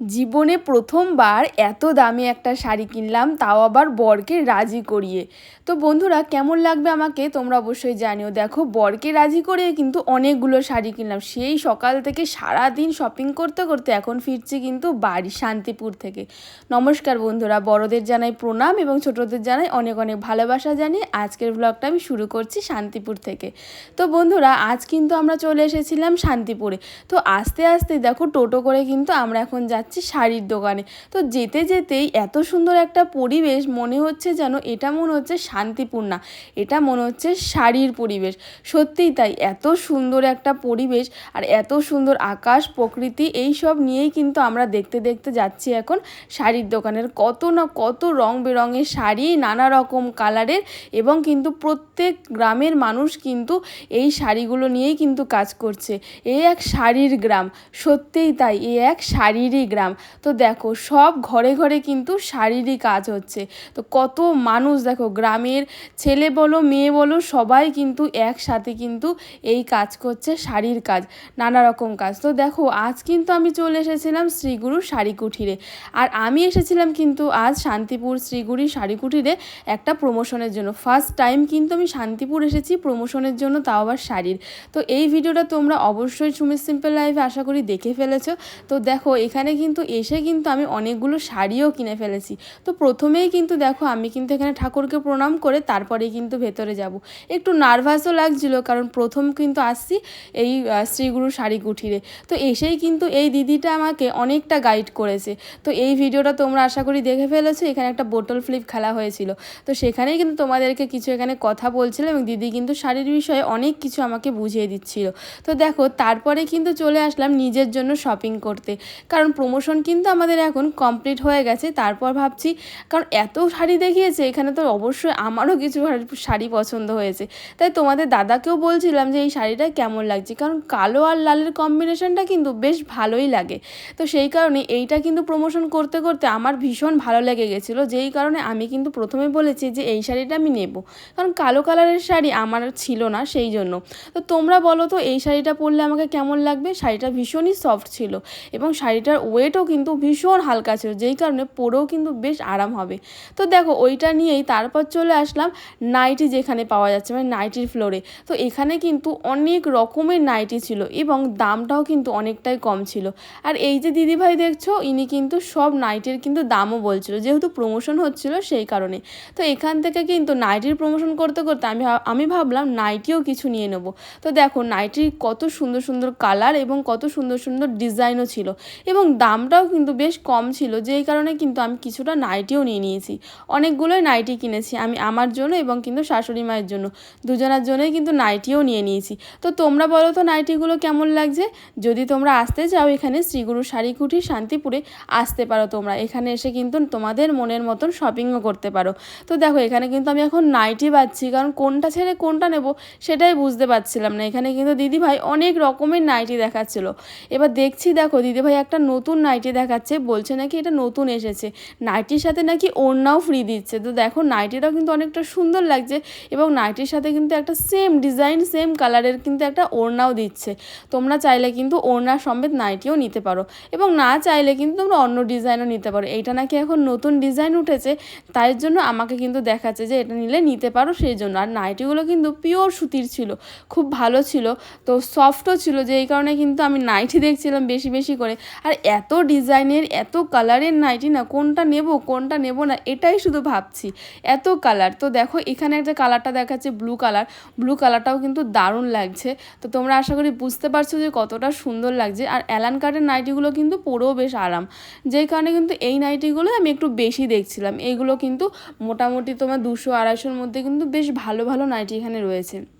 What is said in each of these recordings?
জীবনে প্রথমবার এত দামি একটা শাড়ি কিনলাম, তাও আবার বরকে রাজি করিয়ে। তো বন্ধুরা, কেমন লাগবে আমাকে তোমরা অবশ্যই জানিও। দেখো, বরকে রাজি করিয়ে কিন্তু অনেকগুলো শাড়ি কিনলাম। সেই সকাল থেকে সারা দিন শপিং করতে করতে এখন ফিরছি কিন্তু বাড়ি, শান্তিপুর থেকে। নমস্কার বন্ধুরা, বড়দের জানাই প্রণাম এবং ছোটদের জানাই অনেক অনেক ভালোবাসা জানিয়ে আজকের ব্লগটা আমি শুরু করছি শান্তিপুর থেকে। তো বন্ধুরা, আজ কিন্তু আমরা চলে এসেছিলাম শান্তিপুরে। তো আস্তে আস্তে দেখো, টোটো করে কিন্তু আমরা এখন যাচ্ছি। যাচ্ছি শাড়ির দোকানে। তো যেতে যেতেই এত সুন্দর একটা পরিবেশ মনে হচ্ছে যেন এটা মনে হচ্ছে শান্তিপূর্ণা, এটা মনে হচ্ছে শাড়ির পরিবেশ। সত্যিই তাই, এত সুন্দর একটা পরিবেশ আর এত সুন্দর আকাশ, প্রকৃতি, এই সব নিয়েই কিন্তু আমরা দেখতে দেখতে যাচ্ছি এখন শাড়ির দোকানের। কত না কত রং বেরঙের শাড়ি, নানা রকম কালারের এবং কিন্তু প্রত্যেক গ্রামের মানুষ কিন্তু এই শাড়িগুলো নিয়েই কিন্তু কাজ করছে। এই এক শাড়ির গ্রাম, সত্যিই তাই এই এক শাড়িরই গ্রাম। গ্রাম। তো দেখো, সব ঘরে ঘরে কিন্তু শাড়িরই কাজ হচ্ছে। তো কত মানুষ দেখো, গ্রামের ছেলে বলো, মেয়ে বলো, সবাই কিন্তু একসাথে কিন্তু এই কাজ করছে, শাড়ির কাজ, নানা রকম কাজ। তো দেখো, আজ কিন্তু আমি চলে এসেছিলাম শ্রীগুরু শাড়ি কুঠিরে আর আমি এসেছিলাম কিন্তু আজ শান্তিপুর শ্রীগুড়ি শাড়ি কুঠিরে একটা প্রমোশনের জন্য। ফার্স্ট টাইম কিন্তু আমি শান্তিপুর এসেছি প্রমোশনের জন্য, তাও আবার শাড়ির। তো এই ভিডিওটা তোমরা অবশ্যই সুমিত সিম্পল লাইফে আশা করি দেখে ফেলেছো। তো দেখো, এখানে কিন্তু এসে কিন্তু আমি অনেকগুলো শাড়িও কিনে ফেলেছি। তো প্রথমেই কিন্তু দেখো আমি কিন্তু এখানে ঠাকুরকে প্রণাম করে তারপরে কিন্তু ভেতরে যাব। একটু নার্ভাসও লাগছিল কারণ প্রথম কিন্তু আসছি এই শ্রীগুরু শাড়ি কুঠিরে। তো এসেই কিন্তু এই দিদিটা আমাকে অনেকটা গাইড করেছে। তো এই ভিডিওটা তোমরা আশা করি দেখে ফেলেছো, এখানে একটা বোটল ফ্লিপ খেলা হয়েছিল। তো সেখানেই কিন্তু তোমাদেরকে কিছু এখানে কথা বলছিল এবং দিদি কিন্তু শাড়ির বিষয়ে অনেক কিছু আমাকে বুঝিয়ে দিচ্ছিল। তো দেখো তারপরে কিন্তু চলে আসলাম নিজের জন্য শপিং করতে। কারণ প্রমোশন কিন্তু আমাদের এখন কমপ্লিট হয়ে গেছে। তারপর ভাবছি, কারণ এত শাড়ি দেখিয়েছে, এখানে তো অবশ্যই আমারও কিছু শাড়ি পছন্দ হয়েছে। তাই তোমাদের দাদাকেও বলছিলাম যে, এই শাড়িটা কেমন লাগছে? কারণ কালো আর লালের কম্বিনেশনটা কিন্তু বেশ ভালোই লাগে। তো সেই কারণে এইটা কিন্তু প্রমোশন করতে করতে আমার ভীষণ ভালো লেগে গেছিল। যেই কারণে আমি কিন্তু প্রথমে বলেছি যে, এই শাড়িটা আমি নেব। কারণ কালো কালারের শাড়ি আমার ছিল না সেই জন্য। তো তোমরা বলো তো, এই শাড়িটা পরলে আমাকে কেমন লাগবে? শাড়িটা ভীষণই সফট ছিল এবং শাড়িটার ওয়েটও কিন্তু ভীষণ হালকা ছিল, যেই কারণে পরেও কিন্তু বেশ আরাম হবে। তো দেখো, ওইটা নিয়েই তারপর চলে আসলাম নাইটি যেখানে পাওয়া যাচ্ছে মানে নাইটির ফ্লোরে তো এখানে কিন্তু অনেক রকমের নাইটি ছিল এবং দামটাও কিন্তু অনেকটাই কম ছিল। আর এই যে দিদিভাই দেখছ, ইনি কিন্তু সব নাইটির কিন্তু দামও বলছিল, যেহেতু প্রমোশন হচ্ছিল সেই কারণে। তো এখান থেকে কিন্তু নাইটির প্রমোশন করতে করতে আমি আমি ভাবলাম নাইটিও কিছু নিয়ে নেব। তো দেখো নাইটির কত সুন্দর সুন্দর কালার এবং কত সুন্দর সুন্দর ডিজাইনও ছিল এবং দামটাও দামটাও কিন্তু বেশ কম ছিল, যেই কারণে কিন্তু আমি কিছুটা নাইটিও নিয়ে নিয়েছি। অনেকগুলোই নাইটি কিনেছি আমি আমার জন্য এবং কিন্তু শাশুড়ি মায়ের জন্য। দুজনের জন্যই কিন্তু নাইটিও নিয়ে নিয়েছি। তো তোমরা বলো তো নাইটিগুলো কেমন লাগছে? যদি তোমরা আসতে চাও এখানে শ্রীগুরু শাড়িকুঠি শান্তিপুরে, আসতে পারো তোমরা। এখানে এসে কিন্তু তোমাদের মনের মতন শপিংও করতে পারো। তো দেখো, এখানে কিন্তু আমি এখন নাইটি পাচ্ছি কারণ কোনটা ছেড়ে কোনটা নেব সেটাই বুঝতে পারছিলাম না। এখানে কিন্তু দিদিভাই অনেক রকমের নাইটি দেখাচ্ছিল। এবার দেখছি দেখো, দিদিভাই একটা নতুন নাইটি দেখাচ্ছে, বলছে নাকি এটা নতুন এসেছে। নাইটির সাথে নাকি ওড়নাও ফ্রি দিচ্ছে। তো দেখো নাইটিটাও কিন্তু অনেকটা সুন্দর লাগছে এবং নাইটির সাথে কিন্তু একটা সেম ডিজাইন সেম কালারের কিন্তু একটা ওড়নাও দিচ্ছে। তোমরা চাইলে কিন্তু ওড়নার সমেত নাইটিও নিতে পারো এবং না চাইলে কিন্তু তোমরা অন্য ডিজাইনও নিতে পারো। এইটা নাকি এখন নতুন ডিজাইন উঠেছে, তাই জন্য আমাকে কিন্তু দেখাচ্ছে যে এটা নিলে নিতে পারো সেই জন্য। আর নাইটিগুলো কিন্তু পিওর সুতির ছিল, খুব ভালো ছিল, তো সফটও ছিল যে এই কারণে কিন্তু আমি নাইটি দেখছিলাম বেশি বেশি করে। আর এত ডিজাইনের, এত কালারের নাইটি না, কোনটা নেব কোনটা নেব না, এটাই শুধু ভাবছি। এত কালার। তো দেখো, এখানে একটা কালারটা দেখাচ্ছে, ব্লু কালার। ব্লু কালারটাও কিন্তু দারুণ লাগছে। তো তোমরা আশা করি বুঝতে পারছ যে কতটা সুন্দর লাগছে। আর অ্যালান কার্ডের নাইটিগুলো কিন্তু পরেও বেশ আরাম। যেই কারণে কিন্তু এই নাইটিগুলো আমি একটু বেশি দেখছিলাম। এইগুলো কিন্তু মোটামুটি তোমার দুশো আড়াইশোর মধ্যে কিন্তু বেশ ভালো ভালো নাইটি এখানে রয়েছে।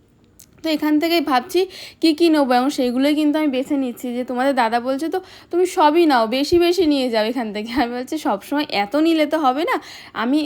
তো এখান থেকেই ভাবছি কী কী নেব এবং সেইগুলোই কিন্তু আমি বেছে নিচ্ছি। যে তোমাদের দাদা বলছে তো, তুমি সবই নাও, বেশি বেশি নিয়ে যাও এখান থেকে। আমি বলছি, সবসময় এত নিলে তো হবে না। আমি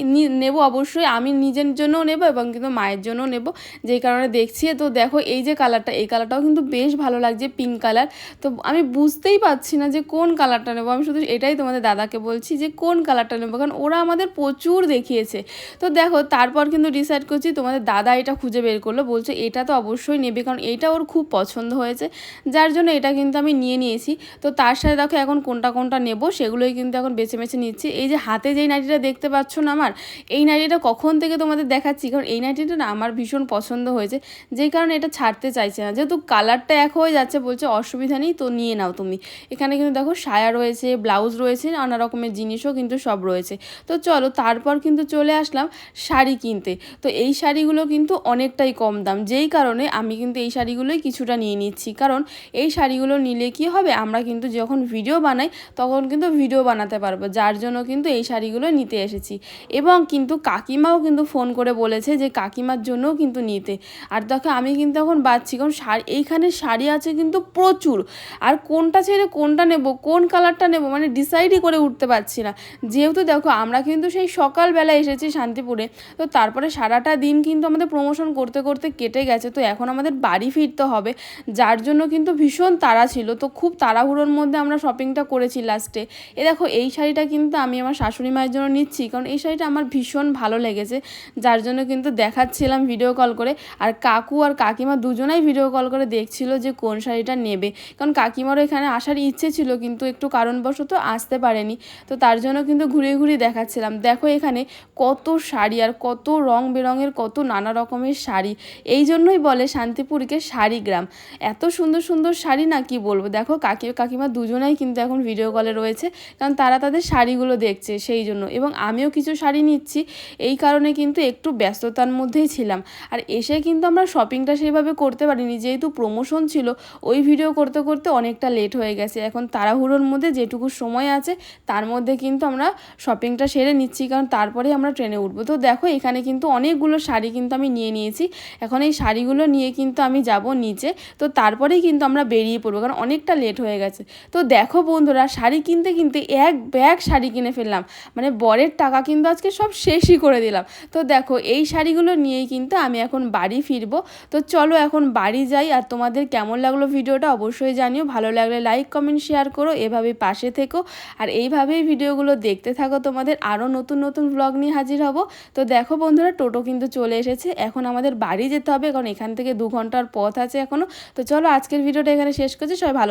নেব অবশ্যই, আমি নিজের জন্যও নেব এবং কিন্তু মায়ের জন্যও নেব। যেই কারণে দেখছি তো দেখো, এই যে কালারটা এই কালারটাও কিন্তু বেশ ভালো লাগছে পিঙ্ক কালার তো আমি বুঝতেই পারছি না যে কোন কালারটা নেব। আমি শুধু এটাই তোমাদের দাদাকে বলছি যে কোন কালারটা নেব, কারণ ওরা আমাদের প্রচুর দেখিয়েছে। তো দেখো, তারপর কিন্তু ডিসাইড করছি, তোমাদের দাদা এটা খুঁজে বের করল, বলছে, এটা তো অবশ্যই অবশ্যই নেবে, কারণ এইটা ওর খুব পছন্দ হয়েছে। যার জন্য এটা কিন্তু আমি নিয়ে নিয়েছি। তো তার সাথে দেখো এখন কোনটা কোনটা নেব, সেগুলোই কিন্তু এখন বেছে বেছে নিচ্ছি। এই যে হাতে যেই নাইটিটা দেখতে পাচ্ছ না আমার, এই নাইটিটা কখন থেকে তোমাদের দেখাচ্ছি? কারণ এই নাইটিটা না আমার ভীষণ পছন্দ হয়েছে। যেই কারণে এটা ছাড়তে চাইছে না। যেহেতু কালারটা এক হয়ে যাচ্ছে, বলছে অসুবিধা নেই, তো নিয়ে নাও তুমি। এখানে কিন্তু দেখো সায়া রয়েছে, ব্লাউজ রয়েছে, নানা রকমের জিনিসও কিন্তু সব রয়েছে। তো চলো তারপর কিন্তু চলে আসলাম শাড়ি কিনতে। তো এই শাড়িগুলো কিন্তু অনেকটাই কম দাম। যেই কারণে আমি কিন্তু এই শাড়িগুলোই কিছুটা নিয়ে নিচ্ছি। কারণ এই শাড়িগুলো নিলে কি হবে? আমরা কিন্তু যখন ভিডিও বানাই, তখন কিন্তু ভিডিও বানাতে পারব। যার জন্য কিন্তু এই শাড়িগুলো নিতে এসেছি। এবং কিন্তু কাকিমাও কিন্তু ফোন করে বলেছে যে, কাকিমার জন্যও কিন্তু নিতে। আর দেখো, আমি কিন্তু এখন বাচ্ছি কারণ শাড়ি, এইখানে শাড়ি আছে কিন্তু প্রচুর। আর কোনটা ছেড়ে কোনটা নেব, কোন কালারটা নেব মানে ডিসাইডই করে উঠতে পারছি না। যেহেতু দেখো, আমরা কিন্তু সেই সকালবেলা এসেছি শান্তিপুরে। তো তারপরে সারাটা দিন কিন্তু আমাদের প্রমোশন করতে করতে কেটে গেছে। তো এখন আমাদের বাড়ি ফিরতে হবে। যার জন্য কিন্তু ভীষণ তাড়া ছিল। তো খুব তাড়াহুড়োর মধ্যে আমরা শপিংটা করেছি লাস্টে এ দেখো, এই শাড়িটা কিন্তু আমি আমার শাশুড়ি মায়ের জন্য নিচ্ছি। কারণ এই শাড়িটা আমার ভীষণ ভালো লেগেছে। যার জন্য কিন্তু দেখাচ্ছিলাম ভিডিও কল করে। আর কাকু আর কাকিমা দুজনাই ভিডিও কল করে দেখছিল যে কোন শাড়িটা নেবে। কারণ কাকিমারও এখানে আসার ইচ্ছে ছিল, কিন্তু একটু কারণবশত আসতে পারেনি। তো তার জন্য কিন্তু ঘুরিয়ে ঘুরিয়ে দেখাচ্ছিলাম। দেখো এখানে কত শাড়ি আর কত রং বেরঙের কত নানা রকমের শাড়ি। এই জন্যই বলে শান্তিপুরকে শাড়ি গ্রাম। এত সুন্দর সুন্দর শাড়ি না কি বলব? দেখো কাকি কাকিমা দুজনাই কিন্তু এখন ভিডিও কলে রয়েছে, কারণ তারা তাদের শাড়িগুলো দেখছে সেই জন্য। এবং আমিও কিছু শাড়ি নিচ্ছি, এই কারণে কিন্তু একটু ব্যস্ততার মধ্যেই ছিলাম। আর এসে কিন্তু আমরা শপিংটা সেইভাবে করতে পারিনি, যেহেতু প্রমোশন ছিল, ওই ভিডিও করতে করতে অনেকটা লেট হয়ে গেছে। এখন তাড়াহুড়োর মধ্যে যেটুকু সময় আছে, তার মধ্যে কিন্তু আমরা শপিংটা সেরে নিচ্ছি, কারণ তারপরে আমরা ট্রেনে উঠবো। তো দেখো এখানে কিন্তু অনেকগুলো শাড়ি কিন্তু আমি নিয়ে নিয়েছি। এখন এই শাড়িগুলো নিয়ে কিন্তু আমি যাব নিচে। তো তারপরেই কিন্তু আমরা বেরিয়ে পড়ব, কারণ অনেকটা লেট হয়ে গেছে। তো দেখো বন্ধুরা, শাড়ি কিনতে কিনতে এক ব্যাগ শাড়ি কিনে ফেললাম। মানে বরের টাকা কিন্তু আজকে সব শেষই করে দিলাম। তো দেখো, এই শাড়িগুলো নিয়েই কিন্তু আমি এখন বাড়ি ফিরবো। তো চলো এখন বাড়ি যাই, আর তোমাদের কেমন লাগল ভিডিওটা অবশ্যই জানিও। ভালো লাগলে লাইক কমেন্ট শেয়ার করো এভাবে পাশে থেকো। আর এইভাবেই ভিডিওগুলো দেখতে থাকো তোমাদের। আরও নতুন নতুন ব্লগ নিয়ে হাজির হব। তো দেখো বন্ধুরা, টোটো কিন্তু চলে এসেছে। এখন আমাদের বাড়ি যেতে হবে, কারণ এখান থেকে দু ঘণ্টার পথ আছে এখনও তো চলো আজকের ভিডিওটা এখানে শেষ করছি। সবাই ভালো